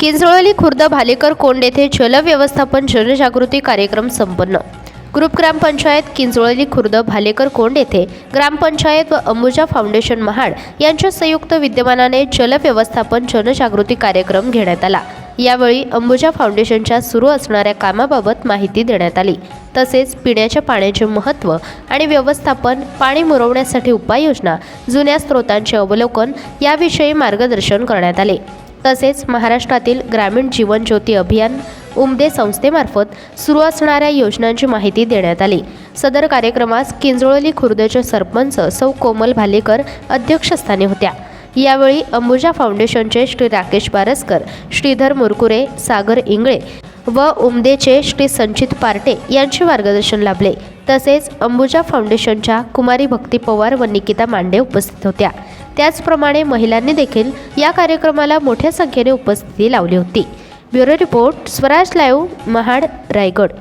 Kinjaloli Khurd Bhalekar Kond येथे जल व्यवस्थापन जनजागृती कार्यक्रम संपन्न. ग्रुप ग्रामपंचायत किंजळोली खुर्द भालेकर कोंड येथे ग्रामपंचायत व अंबुजा फाउंडेशन महाड यांच्या संयुक्त विद्यमानाने जल व्यवस्थापन जनजागृती कार्यक्रम घेण्यात आला. यावेळी अंबुजा फाउंडेशनच्या सुरू असणाऱ्या कामाबाबत माहिती देण्यात आली. तसेच पिण्याच्या पाण्याचे महत्त्व आणि व्यवस्थापन पाणी मुरवण्यासाठी उपाययोजना जुन्या स्रोतांचे अवलोकन याविषयी मार्गदर्शन करण्यात आले. तसेच महाराष्ट्रातील ग्रामीण जीवन ज्योती अभियान उमदे संस्थेमार्फत सुरू असणाऱ्या योजनांची माहिती देण्यात आली. सदर कार्यक्रमास किंजळोली खुर्दचे सरपंच सौ कोमल भालेकर अध्यक्षस्थानी होत्या. यावेळी अंबुजा फाउंडेशनचे श्री राकेश बारसकर श्रीधर मुरकुरे सागर इंगळे व उमदेचे श्री संचित पार्टे यांचे मार्गदर्शन लाभले. तसेच अंबुजा फाउंडेशनच्या कुमारी भक्ती पवार व निकिता मांडे उपस्थित होत्या. त्याचप्रमाणे महिलांनी देखील या कार्यक्रमाला मोठ्या संख्येने उपस्थिती लावली होती. Bureau report Swaraj live Mahad Raigad.